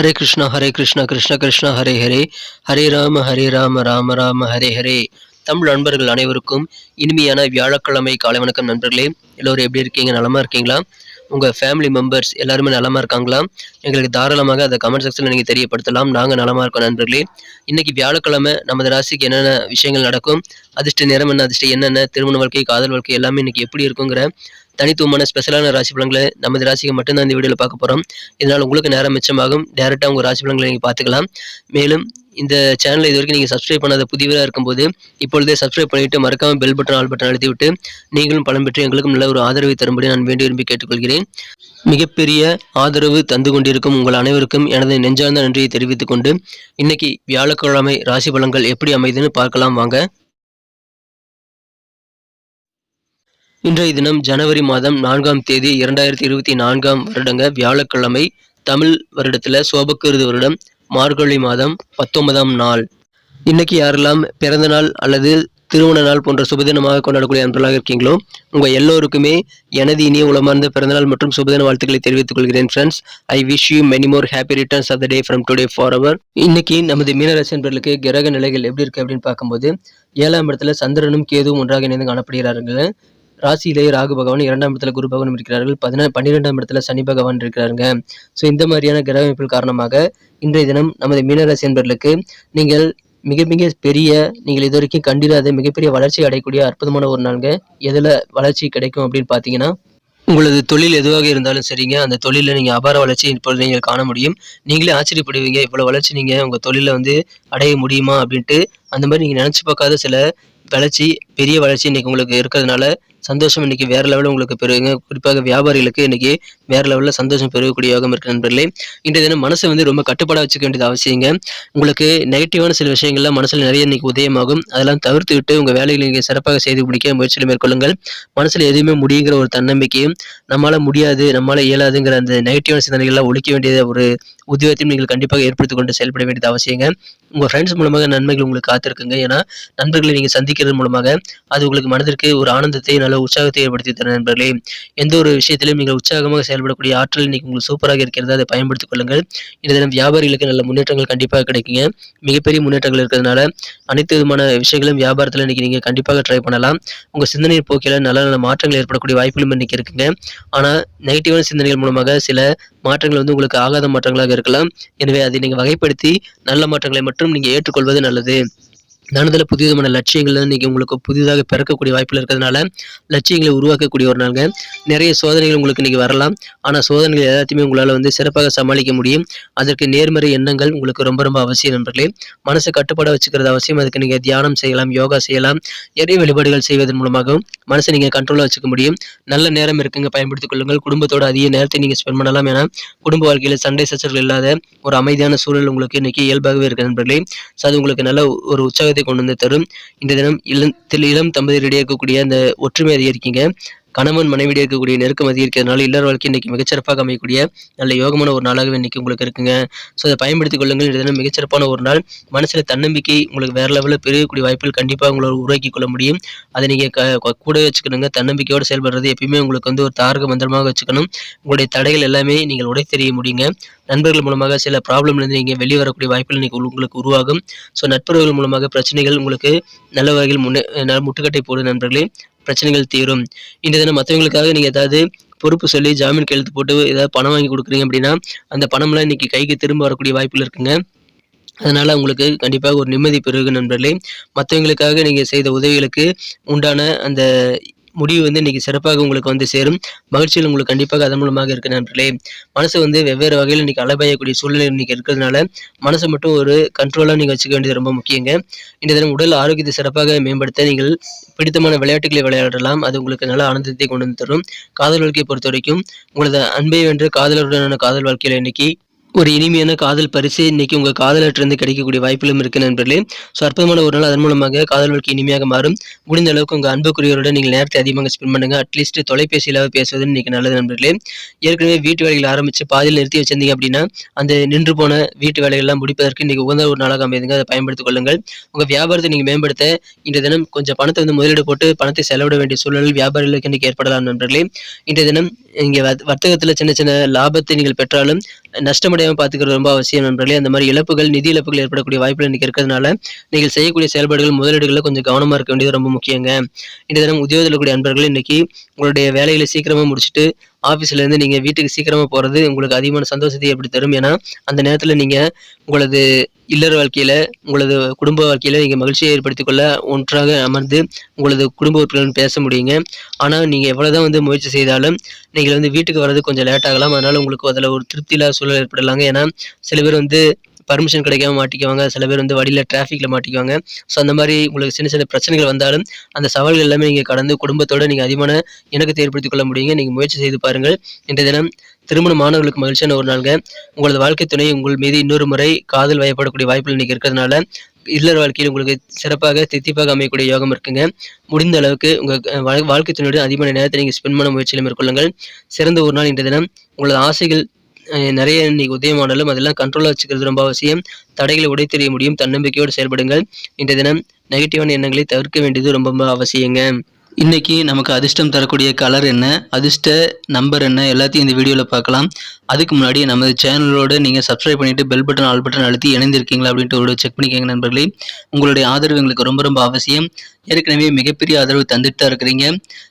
ஹரே கிருஷ்ணா ஹரே கிருஷ்ணா கிருஷ்ண கிருஷ்ணா ஹரே ஹரே. ஹரே ராம ஹரே ராம ராம ராம ஹரே ஹரே. தமிழ் நண்பர்கள் அனைவருக்கும் இனிமையான வியாழக்கிழமை காலை வணக்கம் நண்பர்களே. எல்லோரும் எப்படி இருக்கீங்க? நலமா இருக்கீங்களா? உங்கள் ஃபேமிலி மெம்பர்ஸ் எல்லாருமே நலமா இருக்காங்களா? எங்களுக்கு தாராளமாக அதை கமெண்ட் செக்ஷனில் நீங்கள் தெரியப்படுத்தலாம். நாங்கள் நலமா இருக்கோம் நண்பர்களே. இன்னைக்கு வியாழக்கிழமை நமது ராசிக்கு என்னென்ன விஷயங்கள் நடக்கும்? அதிர்ஷ்ட நேரம் என்ன? அதிர்ஷ்டம் என்னென்ன திருமண வாழ்க்கை காதல் வாழ்க்கை எல்லாமே இன்னைக்கு எப்படி இருக்குங்கிற தனித்துவமான ஸ்பெஷலான ராசி பலன்களை நமது ராசிக்கு மட்டும்தான் இந்த வீடியோவில் பார்க்க போகிறோம் இதனால் உங்களுக்கு நேரம் மிச்சமாகும். டேரெக்டாக உங்கள் ராசி பலன்களை நீங்கள் பார்த்துக்கலாம். மேலும் இந்த சேனலை இது வரைக்கும் நீங்கள் சப்ஸ்கிரைப் பண்ணாத புதியவராக இருக்கும்போது இப்பொழுதே சப்ஸ்கிரைப் பண்ணிவிட்டு மறக்காமல் பெல் பட்டன் ஆல் பட்டன் அழுத்தி விட்டு நீங்களும் பலம் பெற்று எங்களுக்கும் நல்ல ஒரு ஆதரவை தரும்படி நான் வேண்டி விரும்பி கேட்டுக்கொள்கிறேன். மிகப்பெரிய ஆதரவு தந்து கொண்டிருக்கும் உங்கள் அனைவருக்கும் எனது நெஞ்சார்ந்த நன்றியை தெரிவித்துக் கொண்டு இன்னைக்கு வியாழக்கிழமை ராசி பலன்கள் எப்படி அமைதுன்னு பார்க்கலாம். வாங்க. இன்றைய தினம் ஜனவரி மாதம் நான்காம் தேதி இரண்டாயிரத்தி இருபத்தி நான்காம் வருடங்க வியாழக்கிழமை தமிழ் வருடத்தில் சோபக்கிருது வருடம் மார்கழி மாதம் பத்தொன்பதாம் நாள். இன்னைக்கு யாரெல்லாம் பிறந்த நாள் அல்லது திருமண நாள் போன்ற சுபதினமாக கொண்டாடக்கூடிய அன்பர்களாக இருக்கீங்களோ உங்கள் எல்லோருக்குமே எனது இனிய உளமார்ந்த பிறந்தநாள் மற்றும் சுபதின வாழ்த்துக்களை தெரிவித்துக் கொள்கிறேன் friends I wish you many more happy returns of the day from today for our இன்னைக்கு நமது மீனராசி நண்பர்களுக்கு கிரக நிலைகள் எப்படி இருக்கு அப்படின்னு பார்க்கும்போது ஏழாம் இடத்துல சந்திரனும் கேதுவும் ஒன்றாக இணைந்து காணப்படுகிறார்கள். ராசியிலேயே ராகு பகவான் இரண்டாம் இடத்துல குரு பகவான் இருக்கிறார்கள். பதினா பன்னிரெண்டாம் இடத்துல சனி பகவான் இருக்கிறாருங்க. ஸோ இந்த மாதிரியான கிரக அமைப்புகள் காரணமாக இன்றைய தினம் நமது மீனராசி என்பர்களுக்கு நீங்கள் மிக மிக பெரிய நீங்கள் இது வரைக்கும் கண்டிராத மிகப்பெரிய வளர்ச்சி அடையக்கூடிய அற்புதமான ஒரு நாளுங்க. எதில் வளர்ச்சி கிடைக்கும் அப்படின்னு பார்த்தீங்கன்னா உங்களது தொழில் எதுவாக இருந்தாலும் சரிங்க. அந்த தொழிலில் நீங்கள் அபார வளர்ச்சி இப்பொழுது நீங்கள் காண முடியும். நீங்களே ஆச்சரியப்படுவீங்க இவ்வளோ வளர்ச்சி நீங்கள் உங்கள் தொழிலில் வந்து அடைய முடியுமா அப்படின்ட்டு. அந்த மாதிரி நீங்கள் நினச்சி பார்க்காத சில வளர்ச்சி பெரிய வளர்ச்சி இன்றைக்கி உங்களுக்கு இருக்கிறதுனால சந்தோஷம் இன்னைக்கு வேறு லெவலில் உங்களுக்கு பெறுவீங்க. குறிப்பாக வியாபாரிகளுக்கு இன்றைக்கி வேற லெவலில் சந்தோஷம் பெருகக்கூடிய யோகம் இருக்குது நண்பர்களே. இன்றைய தினம் மனசை வந்து ரொம்ப கட்டுப்பாடாக வச்சுக்க வேண்டியது அவசியங்க. உங்களுக்கு நெகட்டிவான சில விஷயங்கள்லாம் மனசில் நிறைய இன்னைக்கு உதயமாகும். அதெல்லாம் தவிர்த்து விட்டு உங்கள் வேலைகளை நீங்கள் சிறப்பாக செய்து முடிக்க முயற்சியில் மேற்கொள்ளுங்கள். மனசில் எதுவுமே முடியுங்கிற ஒரு தன்னம்பிக்கையும் நம்மளால முடியாது நம்மளால இயலாதுங்கிற அந்த நெகட்டிவான சிந்தனைகள்லாம் ஒழிக்க வேண்டிய ஒரு உத்தியோகத்தையும் நீங்கள் கண்டிப்பாக ஏற்படுத்திக் கொண்டு செயல்பட வேண்டியது அவசியங்க. உங்கள் ஃப்ரெண்ட்ஸ் மூலமாக நன்மைகள் உங்களுக்கு காத்திருக்குங்க. ஏன்னா நண்பர்களை நீங்கள் சந்திக்கிறது மூலமாக அது உங்களுக்கு மனதிற்கு ஒரு ஆனந்தத்தை நல்ல உற்சாகத்தை ஏற்படுத்தி தரும் நண்பர்களே. எந்த ஒரு விஷயத்திலும் நீங்கள் உற்சாகமாக செயல்படக்கூடிய ஆற்றல் இன்னைக்கு உங்களுக்கு சூப்பராக இருக்கிறது அதை பயன்படுத்திக் கொள்ளுங்கள். இந்த தினம் வியாபாரிகளுக்கு நல்ல முன்னேற்றங்கள் கண்டிப்பாக கிடைக்குங்க. மிகப்பெரிய முன்னேற்றங்கள் இருக்கிறதுனால அனைத்து விதமான விஷயங்களும் வியாபாரத்தில் இன்னைக்கு நீங்கள் கண்டிப்பாக ட்ரை பண்ணலாம். உங்கள் சிந்தனை போக்கில் நல்ல நல்ல மாற்றங்கள் ஏற்படக்கூடிய வாய்ப்புகளும் இன்னைக்கு இருக்குங்க. ஆனால் நெகட்டிவான சிந்தனைகள் மூலமாக சில மாற்றங்கள் வந்து உங்களுக்கு ஆகாத மாற்றங்களாக இருக்கலாம். எனவே அதை நீங்கள் வகைப்படுத்தி நல்ல மாற்றங்களை மட்டும் நீங்கள் ஏற்றுக்கொள்வது நல்லது. மனதில் புதியமான லட்சியங்கள் இன்னைக்கு உங்களுக்கு புதிதாக பிறக்கக்கூடிய வாய்ப்பில் இருக்கிறதுனால லட்சியங்களை உருவாக்கக்கூடிய ஒரு நாளுங்க. நிறைய சோதனைகள் உங்களுக்கு இன்னைக்கு வரலாம். ஆனால் சோதனைகள் எல்லாத்தையுமே உங்களால் வந்து சிறப்பாக சமாளிக்க முடியும். அதற்கு நேர்மறை எண்ணங்கள் உங்களுக்கு ரொம்ப ரொம்ப அவசியம் நண்பர்களே. மனசை கட்டுப்பாட வச்சுக்கிறது அவசியம். அதுக்கு நீங்கள் தியானம் செய்யலாம் யோகா செய்யலாம். இறை வழிபாடுகள் செய்வதன் மூலமாகவும் மனசை நீங்கள் கண்ட்ரோலாக வச்சுக்க முடியும். நல்ல நேரம் இருக்குங்க. பயன்படுத்திக் கொள்ளுங்கள். குடும்பத்தோட அதிக நேரத்தை நீங்கள் ஸ்பெண்ட் பண்ணலாம். ஏன்னா குடும்ப வாழ்க்கையில் சண்டை சச்சரவுகள் இல்லாத ஒரு அமைதியான சூழல் உங்களுக்கு இன்னைக்கு இயல்பாகவே இருக்குது நண்பர்களே. ஸோ அது உங்களுக்கு நல்ல ஒரு உற்சாகத்தை கொண்டு வந்து தரும். இந்த தினம் இளம் இளம் தம்பதியரிடையே இருக்கக்கூடிய அந்த ஒற்றுமை அதிகரிக்குங்க. கணவன் மனைவியிடையே இருக்கக்கூடிய நெருக்கம் அதிகரிக்கிறதுனால இல்லற வாழ்க்கை இன்னைக்கு மிகச்சிறப்பாக அமையக்கூடிய நல்ல யோகமான ஒரு நாளாகவே இன்னைக்கு உங்களுக்கு இருக்குங்க. ஸோ அதை பயன்படுத்திக் கொள்ளுங்கள். இந்த மிகச்சிறப்பான ஒரு நாள். மனசில் தன்னம்பிக்கை உங்களுக்கு வேற லெவலில் பெருகக்கூடிய வாய்ப்புகள் கண்டிப்பாக உங்களை உருவாக்கி கொள்ள முடியும். அதை நீங்கள் க கூட வச்சுக்கணுங்க. தன்னம்பிக்கையோடு செயல்படுறது எப்பயுமே உங்களுக்கு வந்து ஒரு தாரக மந்திரமாக வச்சுக்கணும். உங்களுடைய தடைகள் எல்லாமே நீங்கள் உடை தெரிய முடியுங்க. நண்பர்கள் மூலமாக சில ப்ராப்ளம்லேருந்து நீங்கள் வெளியே வரக்கூடிய வாய்ப்புகள் இன்னைக்கு உங்களுக்கு உருவாகும். ஸோ நட்புறவுகள் மூலமாக பிரச்சனைகள் உங்களுக்கு நல்ல வகையில் முன்னே முட்டுக்கட்டை போடும் நண்பர்களே. பிரச்சனைகள் தீரும். இந்த தினம் மற்றவங்களுக்காக நீங்கள் ஏதாவது பொறுப்பு சொல்லி ஜாமீன் கையெழுத்து போட்டு ஏதாவது பணம் வாங்கி கொடுக்குறீங்க அப்படின்னா அந்த பணம்லாம் இன்னைக்கு கைக்கு திரும்ப வரக்கூடிய வாய்ப்புகள் இருக்குங்க. அதனால் உங்களுக்கு கண்டிப்பாக ஒரு நிம்மதி பெருகு நண்பர்களே. மற்றவங்களுக்காக நீங்கள் செய்த உதவிகளுக்கு உண்டான அந்த முடிவு வந்து இன்றைக்கி சிறப்பாக உங்களுக்கு வந்து சேரும். மகிழ்ச்சியில் உங்களுக்கு கண்டிப்பாக அதன் மூலமாக இருக்கு நண்பர்களே. மனசு வந்து வெவ்வேறு வகையில் இன்றைக்கி அலபாயக்கூடிய சூழ்நிலை இன்னைக்கு இருக்கிறதுனால மனசை மட்டும் ஒரு கண்ட்ரோலாக நீங்கள் வச்சுக்க வேண்டியது ரொம்ப முக்கியங்க. இந்த தினம் உடல் ஆரோக்கியத்தை சிறப்பாக மேம்படுத்த நீங்கள் பிடித்தமான விளையாட்டுகளை விளையாடலாம். அது உங்களுக்கு நல்ல ஆனந்தத்தை கொண்டு வந்து தரும். காதல் வாழ்க்கையை பொறுத்த வரைக்கும் உங்களது அன்பை வென்று காதலருடனான காதல் வாழ்க்கையில் இன்னைக்கு ஒரு இனிமையான காதல் பரிசு இன்னைக்கு உங்கள் காதலற்றிருந்து கிடைக்கக்கூடிய வாய்ப்புகளும் இருக்கு நண்பர்களே. ஸோ அற்புதமான ஒரு நாள் அதன் மூலமாக காதல் வாழ்க்கை இனிமையாக மாறும். முடிந்த அளவுக்கு உங்கள் அன்புக்குரியவரோட நீங்கள் நேரத்தை அதிகமாக ஸ்பெண்ட் பண்ணுங்க. அட்லீஸ்ட் தொலைபேசியில் பேசுவது இன்னைக்கு நல்லது நண்பர்களே. ஏற்கனவே வீட்டு வேலைகள் ஆரம்பித்து பாதியில் நிறுத்தி வச்சிருந்தீங்க அப்படின்னா அந்த நின்று போன வீட்டு வேலைகள்லாம் முடிப்பதற்கு இன்றைக்கி உகந்த ஒரு நாளாக அமைதுங்க. அதை பயன்படுத்திக் கொள்ளுங்கள். உங்கள் வியாபாரத்தை நீங்கள் மேம்படுத்த இன்றைய தினம் கொஞ்சம் பணத்தை வந்து முதலீடு போட்டு பணத்தை செலவிட வேண்டிய சூழ்நிலை வியாபாரிகளுக்கு இன்னைக்கு ஏற்படலாம் நண்பர்களே. இன்றைய தினம் இங்கே வர்த்தகத்தில் சின்ன சின்ன லாபத்தை நீங்கள் பெற்றாலும் நஷ்டமடை நஷ்டமடையாமல் பார்த்துக்கிறது ரொம்ப அவசியம் நண்பர்களே. அந்த மாதிரி இழப்புகள் நிதி இழப்புகள் ஏற்படக்கூடிய வாய்ப்புகள் இன்னைக்கு இருக்கிறதுனால நீங்கள் செய்யக்கூடிய செயல்பாடுகள் முதலீடுகளில் கொஞ்சம் கவனமாக இருக்க வேண்டியது ரொம்ப முக்கியங்க. இந்த தினம் உத்தியோகத்தில் கூடிய நண்பர்கள் இன்னைக்கு உங்களுடைய வேலைகளை சீக்கிரமாக முடிச்சுட்டு ஆஃபீஸ்ல இருந்து வீட்டுக்கு சீக்கிரமாக போகிறது உங்களுக்கு அதிகமான சந்தோஷத்தை எப்படி தரும். ஏன்னா அந்த நேரத்தில் நீங்கள் உங்களது இல்லற வாழ்க்கையில் உங்களது குடும்ப வாழ்க்கையில் நீங்கள் மகிழ்ச்சியை ஏற்படுத்திக் கொள்ள ஒன்றாக அமர்ந்து உங்களது குடும்ப உறுப்பினர்கள் பேச முடியுங்க. நீங்கள் எவ்வளோ தான் வந்து முயற்சி செய்தாலும் நீங்கள் வந்து வீட்டுக்கு வர்றது கொஞ்சம் லேட் ஆகலாம். அதனால் உங்களுக்கு அதில் ஒரு திருப்தி இல்லாத சூழல் ஏற்படலாங்க. ஏன்னா சில பேர் வந்து பர்மிஷன் கிடைக்காம மாட்டிக்குவாங்க. சில பேர் வந்து வழியில் டிராஃபிக்கில் மாட்டிக்குவாங்க. ஸோ அந்த மாதிரி உங்களுக்கு சின்ன சின்ன பிரச்சனைகள் வந்தாலும் அந்த சவால்கள் எல்லாமே நீங்கள் கடந்து குடும்பத்தோடு நீங்கள் அதிகமான இணக்கத்தை ஏற்படுத்திக் கொள்ள முடியுங்க. நீங்கள் முயற்சி செய்து பாருங்கள். இன்றைய தினம் திருமண மாணவர்களுக்கு மகிழ்ச்சியான ஒரு நாளுங்க. உங்களது வாழ்க்கை துணை உங்கள் மீது இன்னொரு முறை காதல் வயப்படக்கூடிய வாய்ப்புகள் இன்றைக்கி இருக்கிறதுனால இல்லற வாழ்க்கையில் உங்களுக்கு சிறப்பாக தித்திப்பாக அமையக்கூடிய யோகம் இருக்குங்க. முடிந்த அளவுக்கு உங்கள் வாழ்க்கை துணையுடன் அதிகமான நேரத்தை நீங்கள் ஸ்பெண்ட் பண்ண முயற்சியில் மேற்கொள்ளுங்கள். சிறந்த ஒரு நாள் இன்றைய தினம். உங்களது ஆசைகள் நிறைய இன்னைக்கு உதயமானாலும் அதெல்லாம் கண்ட்ரோலாக வச்சுக்கிறது ரொம்ப அவசியம். தடைகளை உடைத்தெறிய முடியும் தன்னம்பிக்கையோடு செயல்படுங்கள். இந்த தினம் நெகட்டிவான எண்ணங்களை தவிர்க்க வேண்டியது ரொம்ப ரொம்ப அவசியங்க. இன்னைக்கு நமக்கு அதிர்ஷ்டம் தரக்கூடிய கலர் என்ன அதிர்ஷ்ட நம்பர் என்ன எல்லாத்தையும் இந்த வீடியோவில் பார்க்கலாம். அதுக்கு முன்னாடி நமது சேனலோடு நீங்கள் சப்ஸ்கிரைப் பண்ணிவிட்டு பெல் பட்டன் ஆல் பட்டன் அழுத்தி இணைந்திருக்கீங்களா அப்படின்ட்டு ஒரு செக் பண்ணிக்கோங்க நண்பர்களே. உங்களுடைய ஆதரவு எங்களுக்கு ரொம்ப ரொம்ப அவசியம். ஏற்கனவே மிகப்பெரிய ஆதரவு தந்துட்டு தான் இருக்கிறீங்க.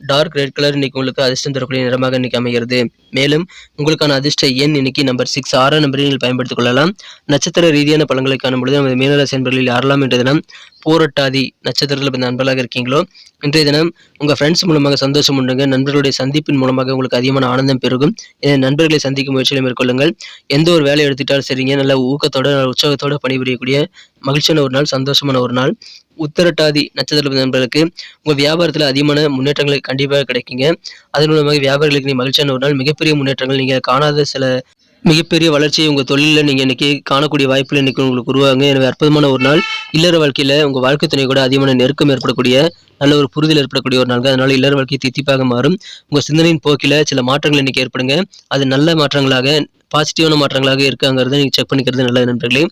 டார்க் ரெட் கலர் இன்னைக்கு உங்களுக்கு அதிர்ஷ்டம் தரக்கூடிய நிறமாக இன்னைக்கு அமைகிறது. மேலும் உங்களுக்கான அதிர்ஷ்ட எண் இன்னைக்கு நம்பர் சிக்ஸ் ஆறாம் நம்பரை நீங்கள் பயன்படுத்திக் கொள்ளலாம். நட்சத்திர ரீதியான பழங்களை காணும் பொழுது நமது மீனராசி என்பர்களில் யாரெல்லாம் இன்றைய தினம் போரட்டாதி நட்சத்திரத்தில் பிறந்த நண்பர்களாக இருக்கீங்களோ இன்றைய தினம் உங்கள் ஃப்ரெண்ட்ஸ் மூலமாக சந்தோஷம் உண்டுங்க. நண்பர்களுடைய சந்திப்பின் மூலமாக உங்களுக்கு அதிகமான ஆனந்தம் பெருகும். இதை நண்பர்களை சந்திக்கும் முயற்சிகளை மேற்கொள்ளுங்கள். எந்த ஒரு வேலையை எடுத்துட்டாலும் சரிங்க. நல்ல ஊக்கத்தோட நல்ல உற்சாகத்தோட பணிபுரியக்கூடிய மகிழ்ச்சியான ஒரு நாள் சந்தோஷமான ஒரு நாள். உத்தரட்டாதி நட்சத்திர நண்பர்களுக்கு உங்கள் வியாபாரத்தில் அதிகமான முன்னேற்றங்கள் கண்டிப்பாக கிடைக்குங்க. அதன் மூலமாக வியாபாரிகளுக்கு நீ மகிழ்ச்சியான ஒரு நாள் மிகப்பெரிய முன்னேற்றங்கள் நீங்கள் காணாத சில மிகப்பெரிய வளர்ச்சியை உங்கள் தொழிலில் நீங்கள் இன்னைக்கு காணக்கூடிய வாய்ப்பில் இன்னைக்கு உங்களுக்கு உருவாங்க எனவே அற்புதமான ஒரு நாள். இல்லற வாழ்க்கையில் உங்கள் வாழ்க்கை துணை கூட அதிகமான நெருக்கம் ஏற்படக்கூடிய நல்ல ஒரு புரிதல் ஏற்படக்கூடிய ஒரு நாள் அதனால இல்லற வாழ்க்கை தித்திப்பாக மாறும். உங்கள் சிந்தனையின் போக்கில் சில மாற்றங்கள் இன்னைக்கு ஏற்படுங்க. அது நல்ல மாற்றங்களாக பாசிட்டிவான மாற்றங்களாக இருக்காங்கிறத நீங்கள் செக் பண்ணிக்கிறது நல்லது நண்பர்களே.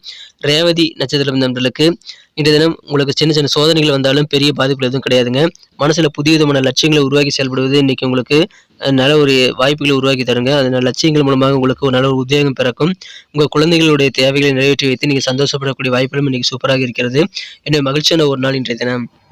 ரேவதி நட்சத்திரம் நண்பர்களுக்கு இன்றைய தினம் உங்களுக்கு சின்ன சின்ன சோதனைகள் வந்தாலும் பெரிய பாதிப்புகள் எதுவும் கிடையாதுங்க. மனசில் புதிய விதமான லட்சியங்களை உருவாக்கி செயல்படுவது இன்னைக்கு உங்களுக்கு நல்ல ஒரு வாய்ப்புகளை உருவாக்கி தருங்க. அந்த லட்சியங்கள் மூலமாக உங்களுக்கு ஒரு நல்ல ஒரு உத்வேகம் பிறக்கும். உங்கள் குழந்தைகளுடைய தேவைகளை நிறைவேற்றி வைத்து நீங்கள் சந்தோஷப்படக்கூடிய வாய்ப்புகளும் இன்னைக்கு சூப்பராக இருக்கிறது. எனவே மகிழ்ச்சியான ஒரு நாள் இன்றைய தினம்.